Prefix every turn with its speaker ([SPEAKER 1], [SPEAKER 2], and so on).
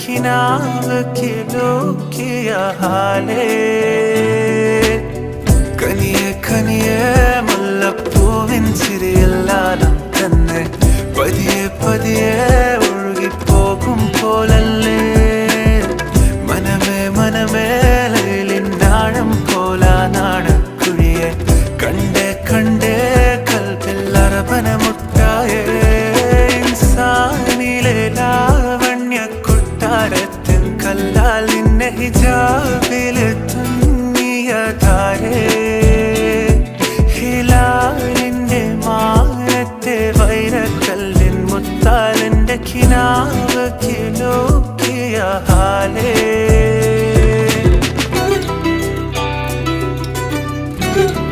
[SPEAKER 1] കിനാവ് കിലോക്കിയ ഹാലേ കനിയെ കനിയെ മുല്ലപ്പൂവിൻ ചിരിയെല്ലാം തന്നെ പതിയെ പതിയെ ഒഴുകിപ്പോകും പോലല്ലേ മനമേ മനമേ ലൈലിനാഴം പോലാ നാടക്കുഴിയെ കണ്ടേ കണ്ടേ കൽപ്പിൽ അറബന പാടത്തിൽ കല്ലാലിന്റെ ഹിജാബിൽ തുന്നിയ താരേ ഹിലാലിന്റെ മാനത്തെ വൈരക്കല്ലിൻ മുത്താലിന്റെ കിനാവ് കിലോക്കിയ ഹാലേ. thank you